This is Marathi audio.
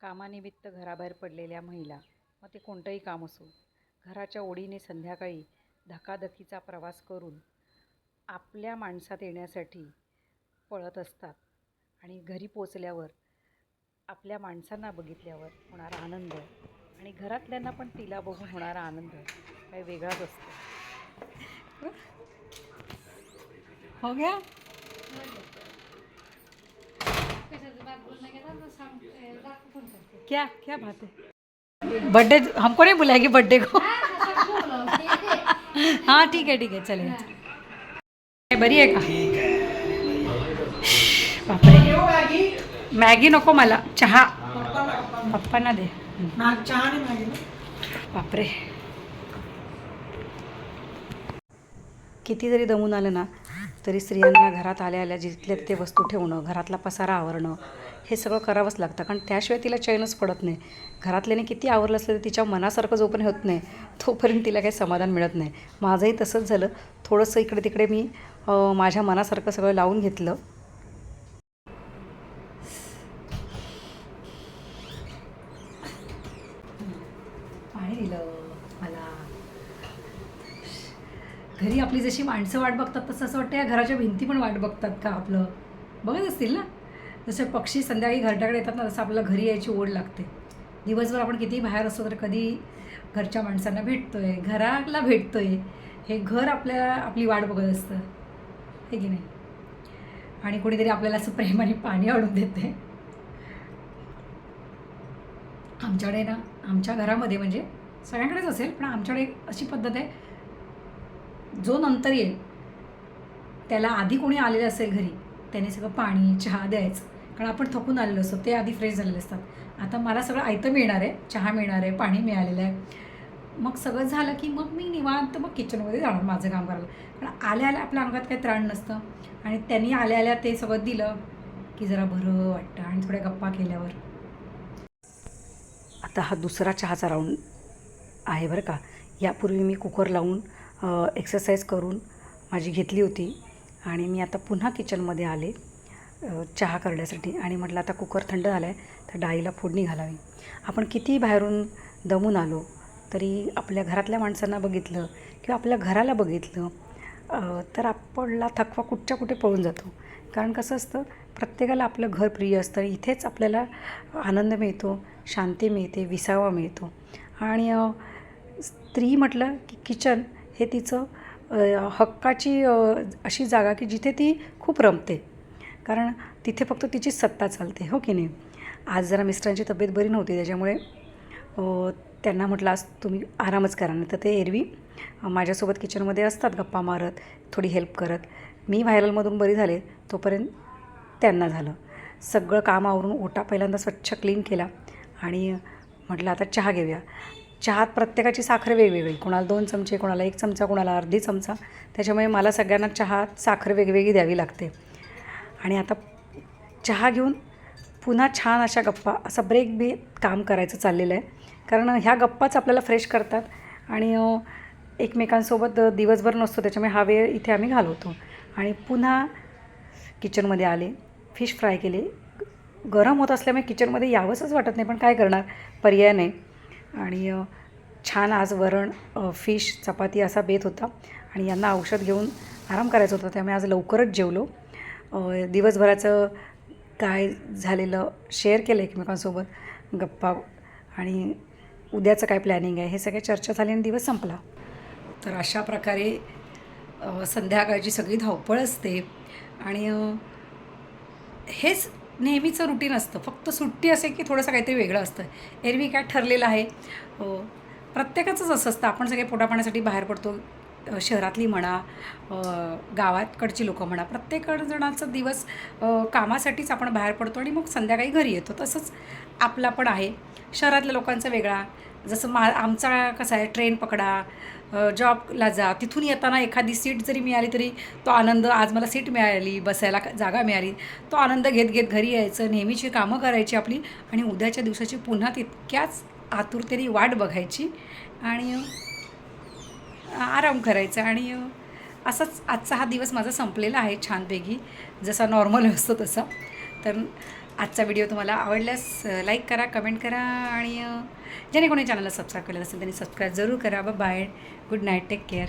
कामानिमित्त घराबाहेर पडलेल्या महिला मग ते कोणतंही काम असो घराच्या ओढीने संध्याकाळी धकाधकीचा प्रवास करून आपल्या माणसात येण्यासाठी पळत असतात आणि घरी पोचल्यावर आपल्या माणसांना बघितल्यावर होणारा आनंद आणि घरातल्यांना पण तिला बघून होणारा आनंद. काही वेगळाच असतो. हो घ्या क्या क्या बात है? बर्थडे हमको नहीं बुलाएगी बर्थडे को। हाँ ठीक है ठीक है चले बरी आहे का? बापरे मॅगी नको मला चहा। पप्पांना दे। बापरे किती जरी दमून आलं ना तरी स्त्रियांना घरात आल्या आल्या जिथल्या तिथे वस्तू ठेवणं घरातला पसारा आवरणं हे सगळं करावंच लागतं. कारण त्याशिवाय तिला चैनच पडत नाही. घरातल्याने किती आवरलं असलं तर तिच्या मनासारखं जोपर्यंत होत नाही तोपर्यंत तिला काही समाधान मिळत नाही. माझंही तसंच झालं. थोडंसं इकडे तिकडे मी माझ्या मनासारखं सगळं लावून घेतलं. पाणी दिलं मला घरी आपली जशी माणसं वाट बघतात तसं असं वाटतं या घराच्या भिंती पण वाट बघतात का आपलं? बघत असतील ना? जसे पक्षी संध्याकाळी घरट्याकडे येतात ना तसं आपल्याला घरी यायची ओढ लागते. दिवसभर आपण कितीही बाहेर असतो तर कधी घरच्या माणसांना भेटतो आहे घराला आहे हे घर आपल्या आपली वाट बघत असतं. हे की नाही? आणि कोणीतरी आपल्याला असं प्रेमाने पाणी आणून देते. आमच्याकडे ना आमच्या घरामध्ये म्हणजे सगळ्यांकडेच असेल पण आमच्याकडे एक अशी पद्धत आहे जो नंतर येईल त्याला आधी कोणी आलेलं असेल घरी त्याने सगळं पाणी चहा द्यायचं. कारण आपण थकून आलेलो असतो ते आधी फ्रेश झालेले असतात. आता मला सगळं आयतं मिळणार आहे चहा मिळणार आहे पाणी मिळालेलं आहे. मग सगळं झालं की मग मी निवांत मग किचनमध्ये जाणार माझं काम करायला. कारण आल्या आल्या आपल्या अंगात काही त्राण नसतं. आणि त्यांनी आल्या आल्या ते सगळं दिलं की जरा बरं वाटतं आणि थोड्या गप्पा केल्यावर. आता हा दुसरा चहाचा राऊंड आहे बरं का. यापूर्वी मी कुकर लावून एक्सरसाइज करून माझी घेतली होती. आणि मी आता पुन्हा किचनमध्ये आले चहा करण्यासाठी. आणि म्हटलं आता कुकर थंड झाला आहे तर डाळीला फोडणी घालावी. आपण कितीही बाहेरून दमून आलो तरी आपल्या घरातल्या माणसांना बघितलं किंवा आपल्या घराला बघितलं तर आपला थकवा कुठच्या कुठे पळून जातो. कारण कसं असतं प्रत्येकाला आपलं घर प्रिय असतं. इथेच आपल्याला आनंद मिळतो शांती मिळते विसावा मिळतो. आणि स्त्री म्हटलं की किचन हे तिचं हक्काची अशी जागा की जिथे ती खूप रमते. कारण तिथे फक्त तिची सत्ता चालते हो की नाही? आज जरा मिस्टरांची तब्येत बरी नव्हती त्याच्यामुळे त्यांना म्हटलं आज तुम्ही आरामच करा. नाही तर ते एरवी माझ्यासोबत किचनमध्ये असतात गप्पा मारत थोडी हेल्प करत. मी व्हायरलमधून बरी झाले तोपर्यंत त्यांना झालं. सगळं काम आवरून ओटा पहिल्यांदा स्वच्छ क्लीन केला आणि म्हटलं आता चहा घेऊया. चहात प्रत्येकाची साखर वेगवेगळी. कोणाला दोन चमचे कोणाला एक चमचा कोणाला अर्धी चमचा. त्याच्यामुळे मला सगळ्यांना चहात साखर वेगवेगळी द्यावी लागते. आणि आता चहा घेऊन पुन्हा छान अशा गप्पा असा ब्रेक बी काम करायचं चाललेलं आहे. कारण ह्या गप्पाच आपल्याला फ्रेश करतात. आणि एकमेकांसोबत दिवसभर नसतो त्याच्यामुळे हा वेळ इथे आम्ही घालवतो. आणि पुन्हा किचनमध्ये आले फिश फ्राय केले. गरम होत असल्यामुळे किचनमध्ये यावंसंच वाटत नाही पण काय करणार? पर्याय नाही. आणि छान आज वरण फिश चपाती असा बेत होता आणि यांना औषध घेऊन आराम करायचा होता. त्यामुळे आज लवकरच जेवलो. दिवसभराचं काय झालेलं शेअर केलं एकमेकांसोबत गप्पा आणि उद्याचं काय प्लॅनिंग आहे हे सगळे चर्चा झाली आणि दिवस संपला. तर अशा प्रकारे संध्याकाळची सगळी धावपळ असते आणि हेच नेहमीचं रुटीन असतं. फक्त सुट्टी असे की थोडंसं काहीतरी वेगळं असतं. एरवी काय ठरलेलं आहे? हो. प्रत्येकाचंच असं असतं. आपण सगळे पोटापाण्यासाठी बाहेर पडतो. शहरातली म्हणा गावातकडची गावाकडची लोकं म्हणा प्रत्येकजणांचं दिवस कामासाठीच आपण बाहेर पडतो आणि मग संध्याकाळी घरी येतो. तसंच आपला पण आहे. शहरातल्या लोकांचा वेगळा. जसं मा आमचा कसा आहे ट्रेन पकडा जॉबला जा. तिथून येताना एखादी सीट जरी मिळाली तरी तो आनंद आज मला सीट मिळाली बसायला जागा मिळाली तो आनंद घेत घेत घरी यायचं नेहमीची कामं करायची आपली आणि उद्याच्या दिवसाची पुन्हा तितक्याच आतुरतेने वाट बघायची आणि आराम करायचा. आणि असाच आजचा हा दिवस माझा संपलेला आहे छानपैकी. जसा नॉर्मल असतो तसा. तर आजचा व्हिडिओ तुम्हाला आवडल्यास लाईक करा कमेंट करा आणि ज्याने कोणी चॅनलला सबस्क्राईब केलेलं असेल त्यांनी सबस्क्राईब जरूर करा. Bye good night take care